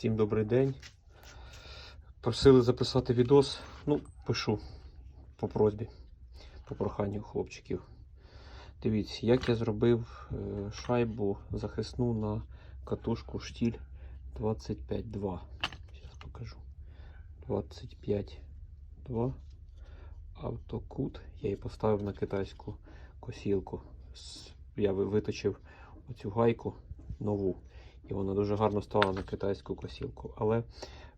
Всім добрий день. Просили записати відос. Ну, пишу по просьбі, по проханню хлопчиків. Дивіться, як я зробив е, шайбу захисну на катушку штіль 25.2. Зараз покажу. 25.2. Автокут. Я її поставив на китайську косілку. Я виточив оцю гайку нову. І вона дуже гарно стала на китайську косілку. Але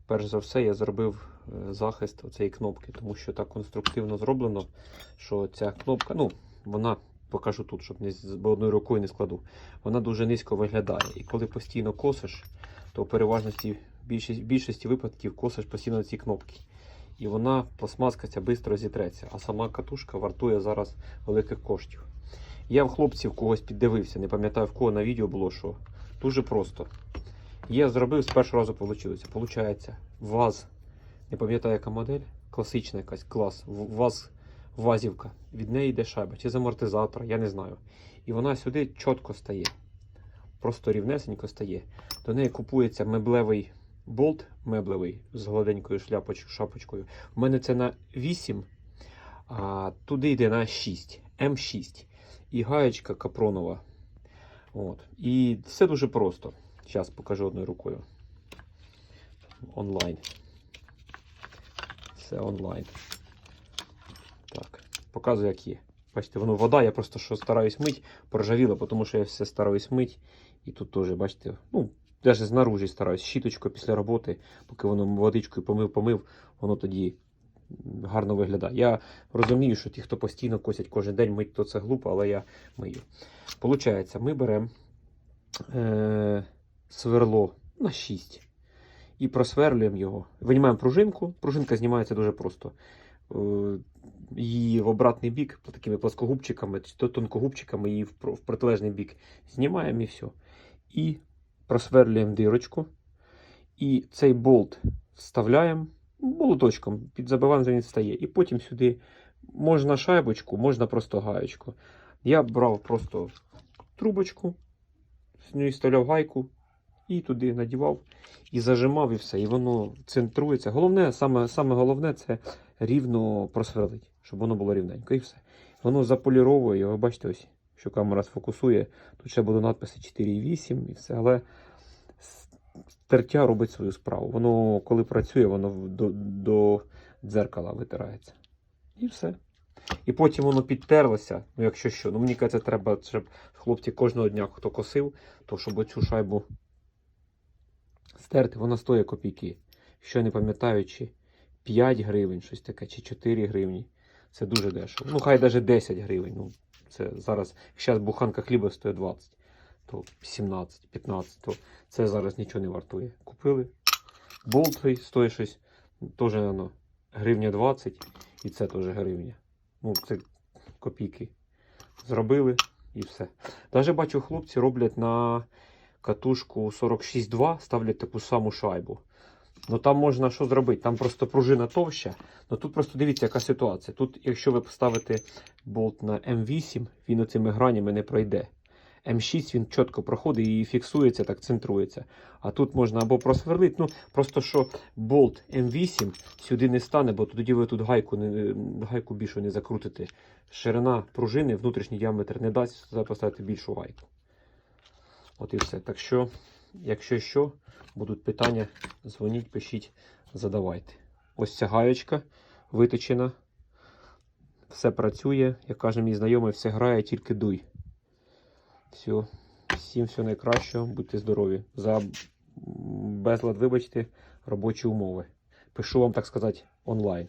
перш за все я зробив е, захист цієї кнопки, тому що так конструктивно зроблено, що ця кнопка, ну, вона покажу тут, щоб не бо одною рукою не складу. Вона дуже низько виглядає. І коли постійно косиш, то в переважності в більшості, випадків косиш постійно ці кнопки. І вона пластмаска ця швидко зітреться, а сама катушка вартує зараз великих коштів. Я в хлопців когось піддивився, не пам'ятаю в кого на відео було, що дуже просто. Я зробив з першого разу вийшло. Получається, ВАЗ, не пам'ятаю, яка модель, класична якась клас, ВАЗ, вазівка. Від неї йде шайба, чи з амортизатора, я не знаю. І вона сюди чітко стає. Просто рівнесенько стає. До неї купується меблевий болт меблевий з гладенькою шляпоч, шапочкою. У мене це на 8, а туди йде на 6, М6. І гаєчка капронова. От. І все дуже просто. Зараз покажу одною рукою. Онлайн. Все онлайн. Так, показую, як є. Бачите, воно вода, я просто що стараюсь мить, поржавіло, тому що я все стараюсь мить. І тут теж, бачите, ну, навіть знаружі стараюсь, щіточкою після роботи, поки воно водичкою помив-помив, воно тоді гарно виглядає. Я розумію, що ті, хто постійно косять кожен день, мить, то це глупо, але я мию. Получається, ми беремо е, сверло на 6 і просверлюємо його. Винімаємо пружинку. Пружинка знімається дуже просто. Е, Її в обратний бік такими плоскогубчиками, то тонкогубчиками, її в протилежний бік знімаємо і все. І просверлюємо дирочку. І цей болт вставляємо молоточком, підзабиваємо, він стає. І потім сюди можна шайбочку, можна просто гаєчку. Я брав просто трубочку, з неї вставляв гайку і туди надівав і зажимав, і все. І воно центрується. Головне, саме, саме головне це рівно просверлити, щоб воно було рівненько. І все. Воно заполіровує його, бачите, ось, що камера сфокусує. Тут ще буде надписи 4,8 і все. Але тертя робить свою справу. Воно, коли працює, воно до, до дзеркала витирається. І все. І потім воно підтерлося. Ну, якщо що, ну мені кажеться, треба, щоб хлопці кожного дня, хто косив, то щоб оцю шайбу стерти, вона стоїть копійки. Я не пам'ятаю, чи 5 гривень, щось таке, чи 4 гривні. Це дуже дешево. Ну, хай навіть 10 гривень. Ну, це зараз, зараз буханка хліба стоїть 20, то 17, 15, то це зараз нічого не вартує. Купили. Болт стоїть щось, теж воно, гривня 20, і це теж гривня. Ну, це копійки. Зробили і все. Навіть бачу, хлопці роблять на катушку 46.2, ставлять таку саму шайбу. Ну там можна що зробити? Там просто пружина товща. Ну тут просто дивіться, яка ситуація. Тут, якщо ви поставите болт на М8, він оцими гранями не пройде. М6 він чітко проходить і фіксується, так центрується. А тут можна або просверлити. Ну просто що болт М8 сюди не стане, бо тоді ви тут гайку, не, гайку більшу не закрутите. Ширина пружини, внутрішній діаметр не дасть туди поставити більшу гайку. От і все. Так що, якщо що, будуть питання, дзвоніть, пишіть, задавайте. Ось ця гаєчка виточена. Все працює. Як каже мій знайомий, все грає, тільки дуй. Все. Всім все найкращого, будьте здорові. За безлад, вибачте, робочі умови. Пишу вам, так сказати, онлайн.